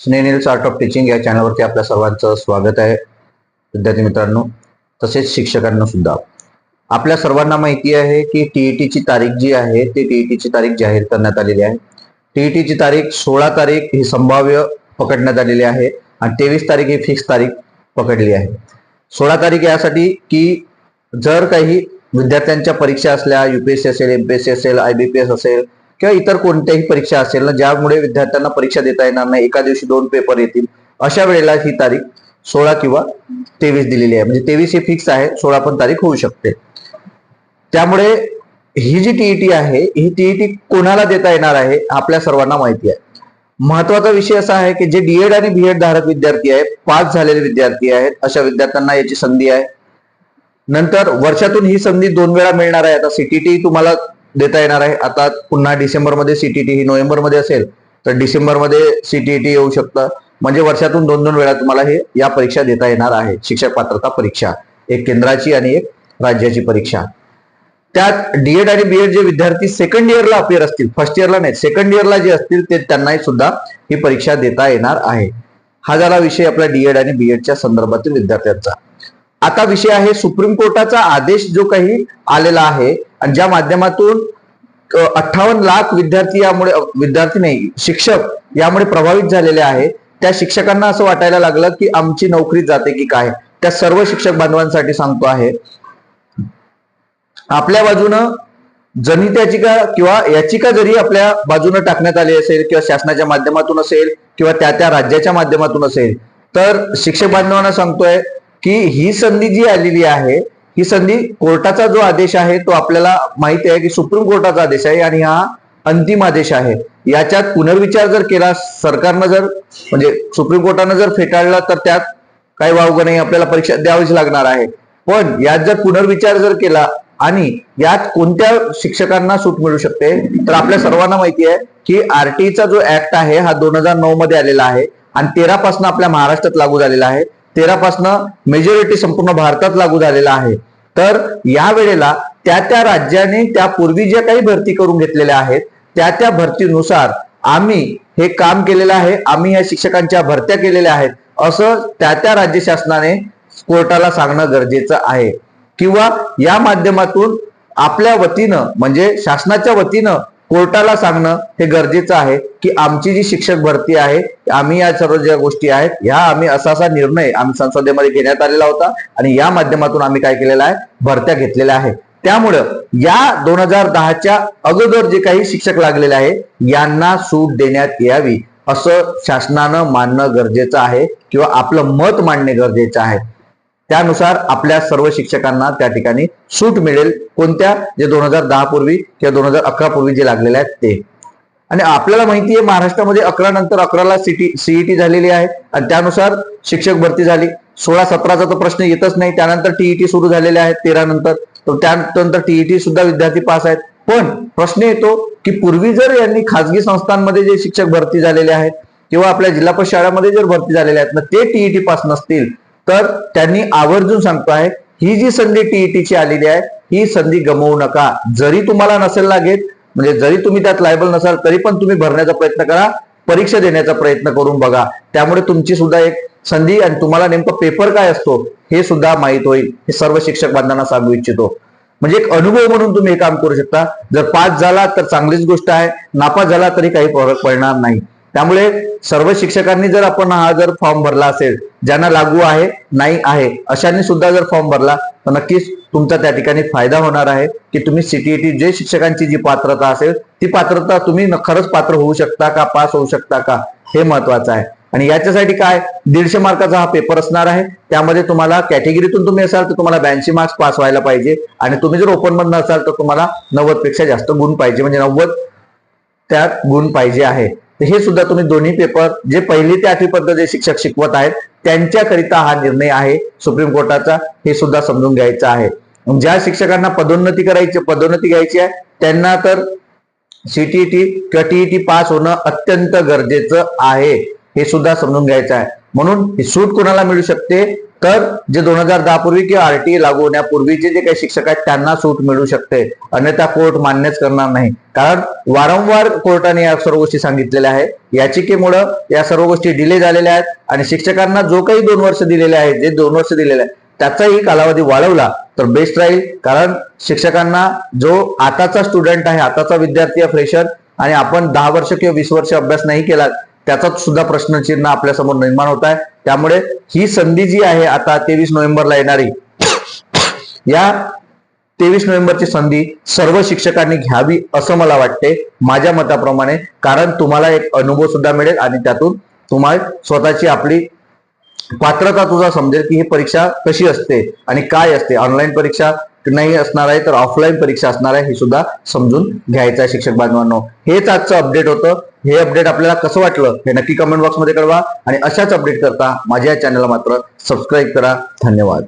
स्नेनिल्स art of teaching या चॅनलवरती आपल्या सर्वांचं स्वागत आहे. विद्यार्थी मित्रांनो तसेच शिक्षकांना सुद्धा. आपल्या सर्वांना माहिती आहे की टीईटीची तारीख जी आहे ती टीईटीची तारीख जाहीर करण्यात आलेली आहे. टीईटीची तारीख सोळा तारीख ही संभाव्य पकडण्यात आलेली आहे आणि तेवीस तारीख ही फिक्स तारीख पकडली आहे. सोळा तारीख यासाठी की जर काही विद्यार्थ्यांच्या परीक्षा असल्या युपीएससी असेल एमपीएससी असेल आयबीपीएस असेल किंवा इतर कोणत्याही परीक्षा असेल ना ज्यामुळे विद्यार्थ्यांना परीक्षा देता येणार नाही एका दिवशी दोन पेपर येतील अशा वेळेला ही तारीख सोळा किंवा तेवीस दिलेली आहे. म्हणजे तेवीस ही फिक्स आहे सोळा पण तारीख होऊ शकते. त्यामुळे ही जी टीईटी आहे ही टीईटी कोणाला देता येणार आहे आपल्या सर्वांना माहिती आहे. महत्त्वाचा विषय असा आहे की जे डीएड आणि बीएड धारक विद्यार्थी आहेत पास झालेले विद्यार्थी आहेत अशा विद्यार्थ्यांना याची संधी आहे. नंतर वर्षातून ही संधी दोन वेळा मिळणार आहे. आता सीटीटी तुम्हाला देता येणार आहे. आता पुन्हा डिसेंबरमध्ये सीटीटी ही नोव्हेंबरमध्ये असेल तर डिसेंबरमध्ये सीटीटी येऊ शकतं. म्हणजे वर्षातून दोन दोन वेळा तुम्हाला हे या परीक्षा देता येणार आहे. शिक्षक पात्रता परीक्षा. एक केंद्राची आणि एक राज्याची परीक्षा. त्यात डीएड आणि बीएड जे विद्यार्थी सेकंड इयरला अपियर असतील फर्स्ट इयरला नाही सेकंड इयरला जे असतील ते त्यांनाही सुद्धा ही परीक्षा देता येणार आहे. हा झाला विषय आपला डीएड आणि बीएडच्या संदर्भातील विद्यार्थ्यांचा. आता विषय आहे सुप्रीम कोर्टाचा आदेश जो काही आलेला आहे आणि ज्या माध्यमातून अठ्ठावन्न लाख विद्यार्थी यामुळे विद्यार्थी नाही शिक्षक यामुळे प्रभावित झालेले आहे. त्या शिक्षकांना असं वाटायला लागलं की आमची नोकरी जाते की काय? त्या सर्व शिक्षक बांधवांसाठी सांगतो आहे. आपल्या बाजूनं जनित याचिका किंवा याचिका जरी आपल्या बाजूनं टाकण्यात आली असेल किंवा शासनाच्या माध्यमातून असेल किंवा त्या त्या राज्याच्या माध्यमातून असेल तर शिक्षक बांधवांना सांगतोय की ही संधी जी आलेली आहे ही संधी कोर्टाचा जो आदेश आहे तो आपल्याला माहिती आहे की सुप्रीम कोर्टाचा आदेश आहे आणि हा अंतिम आदेश आहे. याच्यात पुनर्विचार जर केला सरकारनं जर म्हणजे सुप्रीम कोर्टानं जर फेटाळला तर त्यात काही वावगं नाही आपल्याला परीक्षा द्यावीच लागणार आहे. पण यात जर पुनर्विचार जर केला आणि यात कोणत्या शिक्षकांना सूट मिळू शकते तर आपल्या सर्वांना माहिती आहे की आरटीचा जो ऍक्ट आहे हा दोन हजार नऊ मध्ये आलेला आहे आणि तेरा पासून आपल्या महाराष्ट्रात लागू झालेला आहे. तेरापासनं मेजॉरिटी संपूर्ण भारतात लागू झालेला आहे. तर या वेळेला त्या त्या राज्याने त्यापूर्वी ज्या काही भरती करून घेतलेल्या आहेत त्या त्या भरतीनुसार आम्ही हे काम केलेलं आहे आम्ही या शिक्षकांच्या भरत्या केलेल्या आहेत असं त्या त्या राज्य शासनाने कोर्टाला सांगणं गरजेचं आहे. किंवा या माध्यमातून आपल्या वतीनं म्हणजे शासनाच्या वतीनं कोर्टाला सांगणं हे गरजेचं आहे की आमची जी शिक्षक भरती आहे आम्ही या सर्व ज्या गोष्टी आहेत ह्या आम्ही असा असा निर्णय आम्ही संसदेमध्ये घेण्यात आलेला होता आणि या माध्यमातून आम्ही काय केलेला आहे भरत्या घेतलेल्या आहे त्यामुळं या दोन हजार दहाच्या अगोदर जे काही शिक्षक लागलेले आहे यांना सूट देण्यात यावी असं शासनानं मानणं गरजेचं आहे किंवा आपलं मत मांडणे गरजेचं आहे. त्यानुसार आपल्या सर्व शिक्षकांना त्या ठिकाणी सूट मिळेल. कोणत्या? जे दोन हजार दहा पूर्वी किंवा दोन हजार अकरा पूर्वी जे लागलेले आहेत ते. आणि आपल्याला माहिती आहे महाराष्ट्रामध्ये अकरा नंतर अकराला सीटी सीईटी झालेली आहे. आणि त्यानुसार शिक्षक भरती झाली. सोळा सतराचा तर प्रश्न येतच नाही. त्यानंतर टीईटी सुरू झालेले आहेत तेरा नंतर. तर त्यानंतर टीईटी सुद्धा विद्यार्थी पास आहेत. पण प्रश्न येतो की पूर्वी जर यांनी खासगी संस्थांमध्ये जे शिक्षक भरती झालेले आहेत किंवा आपल्या जिल्हा परिषद शाळामध्ये जर भरती झालेले आहेत ना ते टीईटी पास नसतील. तर त्यांनी आवर्जून सांगतो आहे ही जी संधी टीईटीची आलेली आहे ही संधी गमवू नका. जरी तुम्हाला नसेल लागेल म्हणजे जरी तुम्ही त्यात लायबल नसाल तरी पण तुम्ही भरण्याचा प्रयत्न करा परीक्षा देण्याचा प्रयत्न करून बघा. त्यामुळे तुमची सुद्धा एक संधी आणि तुम्हाला नेमकं पेपर काय असतो हे सुद्धा माहीत होईल हे सर्व शिक्षक बांधवांना सांगू इच्छितो. म्हणजे एक अनुभव म्हणून तुम्ही हे काम करू शकता. जर पास झाला तर चांगलीच गोष्ट आहे. नापास झाला तरी काही फरक पडणार नाही. त्यामुळे सर्व शिक्षकांनी जर आपण हा जर फॉर्म भरला असेल ज्यांना लागू आहे नाही आहे अशांनी सुद्धा जर फॉर्म भरला तर नक्कीच तुमचा त्या ठिकाणी फायदा होणार आहे की तुम्ही सीटीईटी जे शिक्षकांची जी पात्रता असेल ती पात्रता तुम्ही खरंच पात्र होऊ शकता का पास होऊ शकता का हे महत्वाचं आहे. आणि याच्यासाठी काय दीडशे मार्काचा हा पेपर असणार आहे त्यामध्ये तुम्हाला कॅटेगरीतून तुम्ही असाल तर तुम्हाला ब्याऐंशी मार्क्स पास व्हायला पाहिजे आणि तुम्ही जर ओपन मधनं असाल तर तुम्हाला नव्वदपेक्षा जास्त गुण पाहिजे म्हणजे नव्वद त्यात गुण पाहिजे आहे. हे सुद्धा तुम्ही दोन्ही पेपर जे पहिली ते आठवी पर्यंत जे शिक्षक शिकवत आहेत त्यांच्याकरिता हा निर्णय आहे सुप्रीम कोर्टाचा. हे सुद्धा समजून घ्यायचं आहे. ज्या शिक्षकांना पदोन्नती करायची पदोन्नती घ्यायची आहे त्यांना तर सीटीईटी किंवा टीईटी पास होणं अत्यंत गरजेचं आहे. हे सुद्धा समजून घ्यायचं आहे. म्हणून ही सूट कोणाला मिळू शकते? तर जे दोन हजार दहा पूर्वी किंवा आरटीए लागू होण्यापूर्वीचे जे काही शिक्षक आहेत त्यांना सूट मिळू शकते. अन्यथा कोर्ट मान्यच करणार नाही. कारण वारंवार कोर्टाने या सर्व गोष्टी सांगितलेल्या आहेत. याचिकेमुळं या सर्व गोष्टी डिले झालेल्या आहेत. आणि शिक्षकांना जो काही दोन वर्ष दिलेले आहेत जे दोन वर्ष दिलेले आहेत त्याचाही कालावधी वाढवला तर बेस्ट राहील. कारण शिक्षकांना जो आताचा स्टुडंट आहे आताचा विद्यार्थी आहे फ्रेशर आणि आपण दहा वर्ष किंवा वीस वर्ष अभ्यास नाही केला त्याचा सुद्धा प्रश्नचिन्ह आपल्यासमोर निर्माण होत आहे. त्यामुळे ही संधी जी आहे आता तेवीस नोव्हेंबरला येणारी या तेवीस नोव्हेंबरची संधी सर्व शिक्षकांनी घ्यावी असं मला वाटते माझ्या मताप्रमाणे. कारण तुम्हाला एक अनुभव सुद्धा मिळेल आणि त्यातून तुम्हाला स्वतःची आपली पात्रता तुझा समजेल की ही परीक्षा कशी असते आणि काय असते. ऑनलाईन परीक्षा नाही असणार आहे तर ऑफलाईन परीक्षा असणार आहे हे सुद्धा समजून घ्यायचं आहे शिक्षक बांधवांनो. हेच आजचं अपडेट होतं. हे अपडेट आपल्याला कसं वाटलं हे नक्की कमेंट बॉक्समध्ये कळवा आणि अशाच अपडेट करता माझ्या या चॅनलला मात्र सबस्क्राईब करा. धन्यवाद.